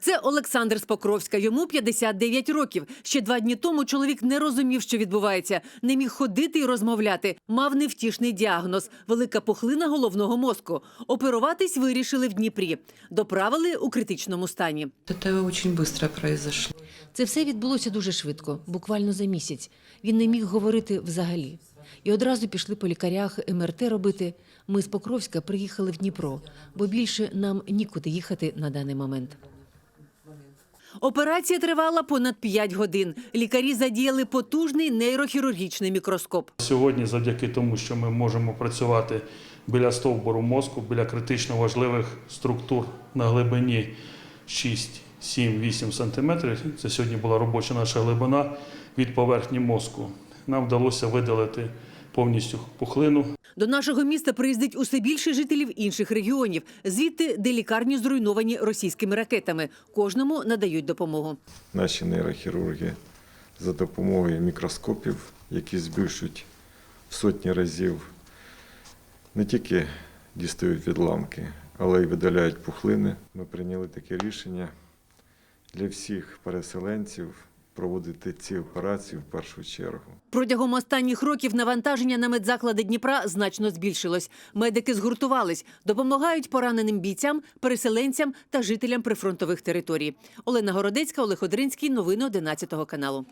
Це Олександр з Покровська. Йому 59 років. Ще два дні тому чоловік не розумів, що відбувається, не міг ходити і розмовляти. Мав невтішний діагноз велика пухлина головного мозку. Оперуватись вирішили в Дніпрі. Доправили у критичному стані. Это очень швидко произошло. Це все відбулося дуже швидко, буквально за місяць. Він не міг говорити взагалі. І одразу пішли по лікарях МРТ робити. Ми з Покровська приїхали в Дніпро, бо більше нам нікуди їхати на даний момент. Операція тривала понад 5 годин. Лікарі задіяли потужний нейрохірургічний мікроскоп. Сьогодні, завдяки тому, що ми можемо працювати біля стовбуру мозку, біля критично важливих структур на глибині 6, 7, 8 сантиметрів. Це сьогодні була робоча наша глибина від поверхні мозку. Нам вдалося видалити повністю пухлину. До нашого міста приїздить усе більше жителів інших регіонів, звідти, де лікарні зруйновані російськими ракетами. Кожному надають допомогу. наші нейрохірурги за допомогою мікроскопів, які збільшують в сотні разів, не тільки дістають відламки, але й видаляють пухлини. Ми прийняли таке рішення для всіх переселенців проводити ці операції в першу чергу. Протягом останніх років навантаження на медзаклади Дніпра значно збільшилось. Медики згуртувались, допомагають пораненим бійцям, переселенцям та жителям прифронтових територій. Олена Городецька, Олег Одринський. Новини 11 каналу.